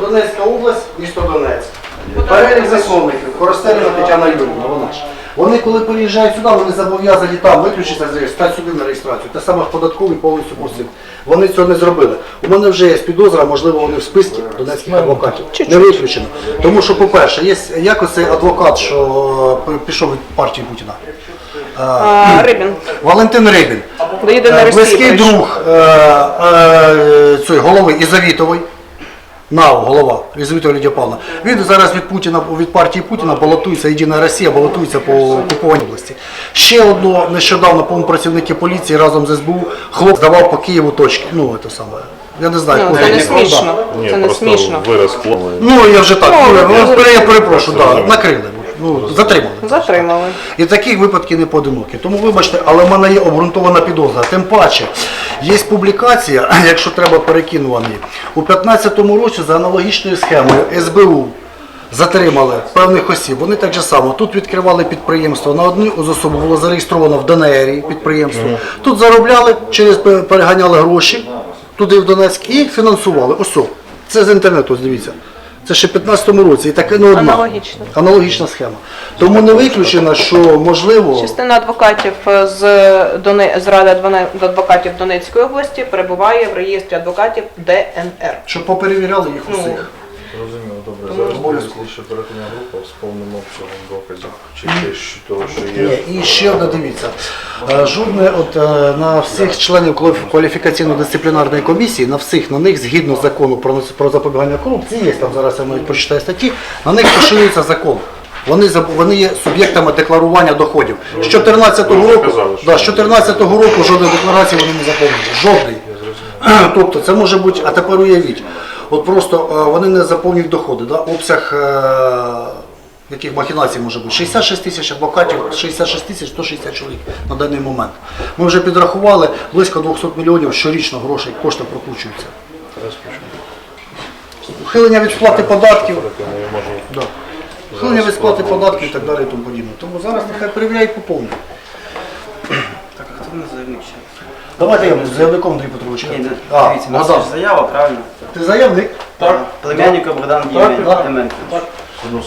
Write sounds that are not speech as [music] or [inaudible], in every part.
Донецька область, місто Донецьк. Перелік засновників, Коростеліна Тетяна Юрівна, вона ж. Вони, коли переїжджають сюди, вони зобов'язані там виключитися з реєстрації, стати сюди на реєстрацію. Те саме ж податковий повністю просив. Вони цього не зробили. У мене вже є підозра, можливо, вони в списку донецьких адвокатів. Не виключено. Тому що, по-перше, є як оцей адвокат, що е, пішов від партії Путіна. А, Рибін. Валентин Рибін. Е, Близький друг е, е, цієї голови Ізавітової. НАУ, голова Ізавітова Лідія Павловна. Він зараз від Путіна від партії Путіна балотується Єдина Росія, балотується по окупованій області. Ще одного нещодавно по працівники поліції разом з СБУ хлоп здавав по Києву точки. Ну це саме. Я не знаю, Ну, це не смішно. Ні, Це не просто смішно. вираз. Ну я вже так. Ну, Ну, я, я перепрошую, да, накрили. Ну, затримали. Затримали. І таких випадків не поодинокі. Тому вибачте, але в мене є обґрунтована підозра. Тим паче, є публікація, [clears throat] якщо треба перекинувані. У 2015 році за аналогічною схемою СБУ затримали певних осіб. Вони так же само. Тут відкривали підприємство. На одну з осіб було зареєстровано в ДНРі підприємство. Тут заробляли, через переганяли гроші туди в Донецьк і фінансували. Ось. Це з інтернету, дивіться. Це ще в 15-му році. І таке ну, одна. Аналогічно. Аналогічна схема. Тому не виключено, що можливо, Частина адвокатів з, Дони... з Ради адвокатів Донецької області перебуває в реєстрі адвокатів ДНР. щоб поперевіряли їх Ну, усіх. Зрозуміло, добре. Зараз буде слідча оперативна група з повним обсягом доказів. Чи те, що того, що є. Ні, і ще одне дивіться. Е, Жодне от е, на всіх членів кваліф- кваліфікаційно-дисциплінарної комісії, на всіх на них згідно закону про, про запобігання корупції, є там зараз я навіть прочитаю статті, на них поширюється закон. Вони заб- вони є суб'єктами декларування доходів. З 14 Ви вже року, казали, що да, з 14 року жодної декларації вони не заповнюють. Жодної. Тобто це може бути, а тепер уявіть, от просто е, вони не заповнюють доходи, да? обсяг е, яких махінацій може бути. 66 тисяч адвокатів, 66 тисяч 160 чоловік на даний момент. Ми вже підрахували близько 200 мільйонів щорічно грошей, кошти прокручуються. Ухилення від сплати податків, да. ухилення від сплати податків і так далі і тому подібне. Тому зараз нехай перевіряють по повній. Так, а хто не заявник ще? Давайте я буду заявником Андрій Петрович. Ні, А, дивіться, у нас ж заява, правильно? ти заявник? Так. Племянника Богдан так. Деменко. Да. Ну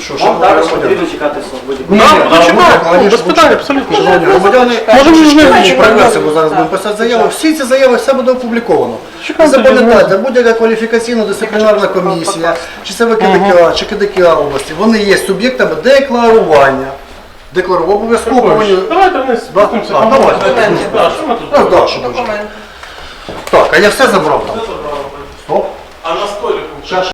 що, що Вам також громадяни? потрібно чекати свободі. Ні, ні, ну, чекаємо, конечно, без питань, абсолютно. Шановні громадяни, Можемо можемо чекати. проверсію, бо зараз будемо писати заяву. Всі ці заяви все буде опубліковано. Чекайте, Запам'ятайте, будь-яка кваліфікаційно-дисциплінарна комісія, чи це ВКДК, чи КДК області, вони є суб'єктами декларування. Декларувати обов'язково повинні. Давайте вниз спустимося. А. Да, що ми тут? Ну, да, що дуже. Документ. Так, а я все забрав там. Стоп. А на столику?